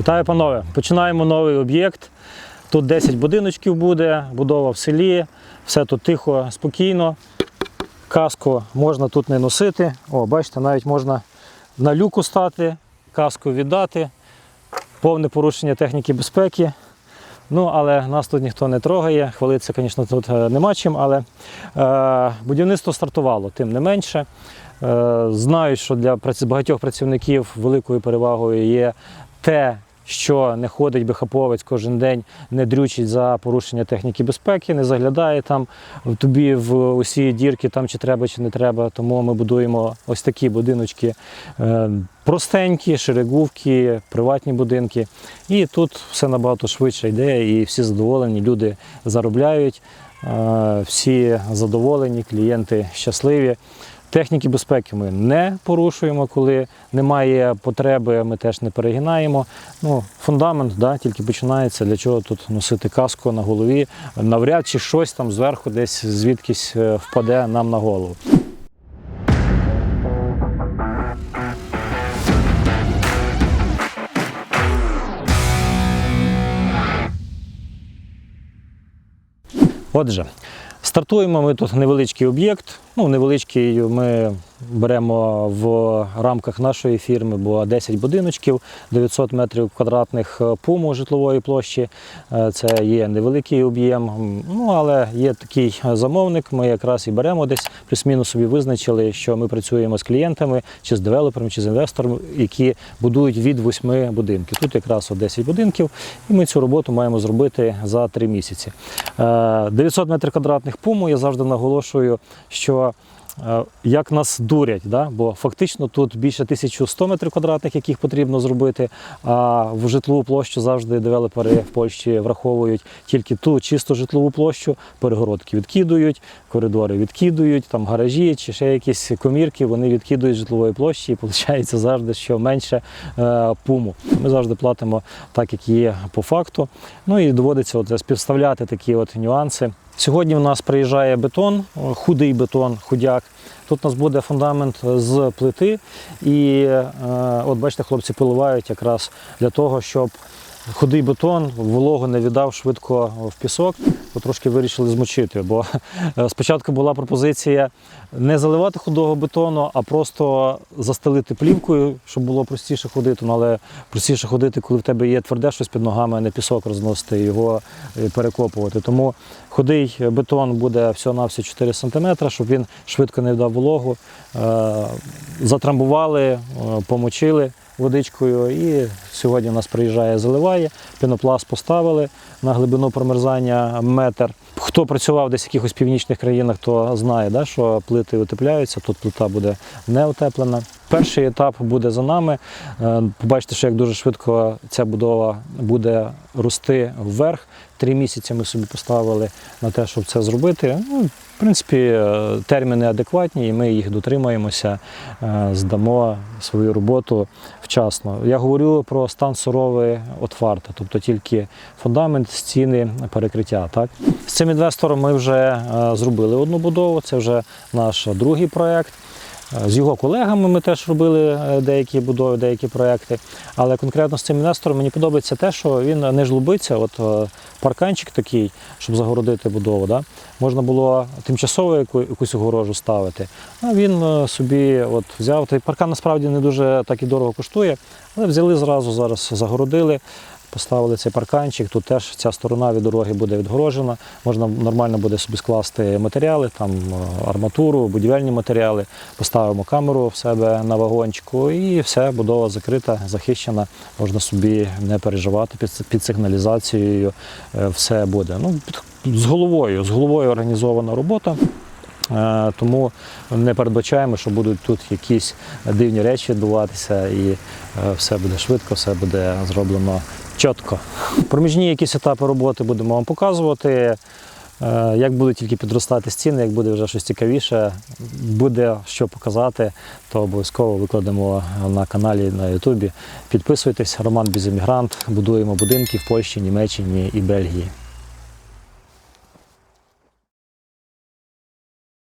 Вітаю, панове! Починаємо новий об'єкт. Тут 10 будиночків буде, будова в селі, все тут тихо, спокійно. Каску можна тут не носити. О, бачите, навіть можна на люку стати, каску віддати, повне порушення техніки безпеки. Ну, але нас тут ніхто не трогає. Хвалитися, звісно, тут е, нема чим, але е, будівництво стартувало, тим не менше. Е, знаю, що для багатьох працівників великою перевагою є те, що не ходить бихаповець кожен день, не дрючить за порушення техніки безпеки, не заглядає там тобі в усі дірки, там чи треба, чи не треба. Тому ми будуємо ось такі будиночки е, простенькі, шерегувки, приватні будинки. І тут все набагато швидше йде, і всі задоволені, люди заробляють, е, всі задоволені, клієнти щасливі. Техніки безпеки ми не порушуємо, коли немає потреби, ми теж не перегинаємо. Ну, фундамент да, тільки починається. Для чого тут носити каску на голові? Навряд чи щось там зверху десь звідкись е, впаде нам на голову. Отже, стартуємо ми тут невеличкий об'єкт. Ну, невеличкий ми беремо в рамках нашої фірми, бо 10 будиночків, 900 метрів квадратних е, пуму житлової площі. Е, Це є невеликий об'єм. Ну, але є такий замовник. Ми якраз і беремо десь плюс-мінус собі визначили, що ми працюємо з клієнтами, чи з девелоперами, чи з інвесторами, які будують від 8 будинків. Тут якраз 10 будинків, і ми цю роботу маємо зробити за 3 місяці. Е, 900 метрів квадратних пуму. Я завжди наголошую, що е, як нас дурять, да? бо фактично тут більше 1100 метрів квадратних, яких потрібно зробити. А в житлову площу завжди девелопери в Польщі враховують тільки ту чисту житлову площу, перегородки відкидують, коридори відкидують, там гаражі чи ще якісь комірки, вони відкидують житлової площі, і виходить завжди, що менше е, пуму. Ми завжди платимо так, як є по факту. Ну і доводиться от співставляти такі от нюанси. Сьогодні в нас приїжджає бетон, худий бетон, худяк. Тут у нас буде фундамент з плити. І е, от бачите, хлопці поливають якраз для того, щоб худий бетон вологу не віддав швидко в пісок. То трошки вирішили змочити. Бо е, спочатку була пропозиція не заливати худого бетону, а просто застелити плівкою, щоб було простіше ходити. Ну, але простіше ходити, коли в тебе є тверде щось під ногами, а не пісок розносити його е, перекопувати. Тому худий бетон буде всього-навсього 4 см, щоб він швидко не вдав вологу. Е, Затрамбували, помочили водичкою. І сьогодні у нас приїжджає, заливає. Пінопласт поставили на глибину промерзання метр. Хто працював десь в якихось північних країнах, то знає, да, що плити утепляються, тут плита буде не утеплена. Перший етап буде за нами. Е, Побачите, що як дуже швидко ця будова буде рости вверх. Три місяці ми собі поставили на те, щоб це зробити. Ну, в принципі, е, терміни адекватні, і ми їх дотримаємося, е, здамо свою роботу вчасно. Я говорю про стан суровий от фарта, тобто тільки фундамент, стіни, перекриття. Так? З цим інвестором ми вже е, зробили одну будову, це вже наш другий проєкт. З його колегами ми теж робили е, деякі будови, деякі проекти. Але конкретно з цим інвестором мені подобається те, що він не жлобиться. От е, парканчик такий, щоб загородити будову. Да? Можна було тимчасово яку- якусь огорожу ставити. А він е, собі от взяв. Той паркан насправді не дуже так і дорого коштує, але взяли зразу зараз, загородили. Поставили цей парканчик, тут теж ця сторона від дороги буде відгорожена. Можна нормально буде собі скласти матеріали, там е, арматуру, будівельні матеріали. Поставимо камеру в себе на вагончику і все, будова закрита, захищена. Можна собі не переживати під, під сигналізацією. е, Все буде. Ну, з головою, з головою організована робота. Е, Тому не передбачаємо, що будуть тут якісь дивні речі відбуватися, і все буде швидко, все буде зроблено чітко. Проміжні якісь етапи роботи будемо вам показувати. Е, Як будуть тільки підростати стіни, як буде вже щось цікавіше, буде що показати, то обов'язково викладемо на каналі на Ютубі. Підписуйтесь, Роман Біземігрант. Будуємо будинки в Польщі, Німеччині і Бельгії.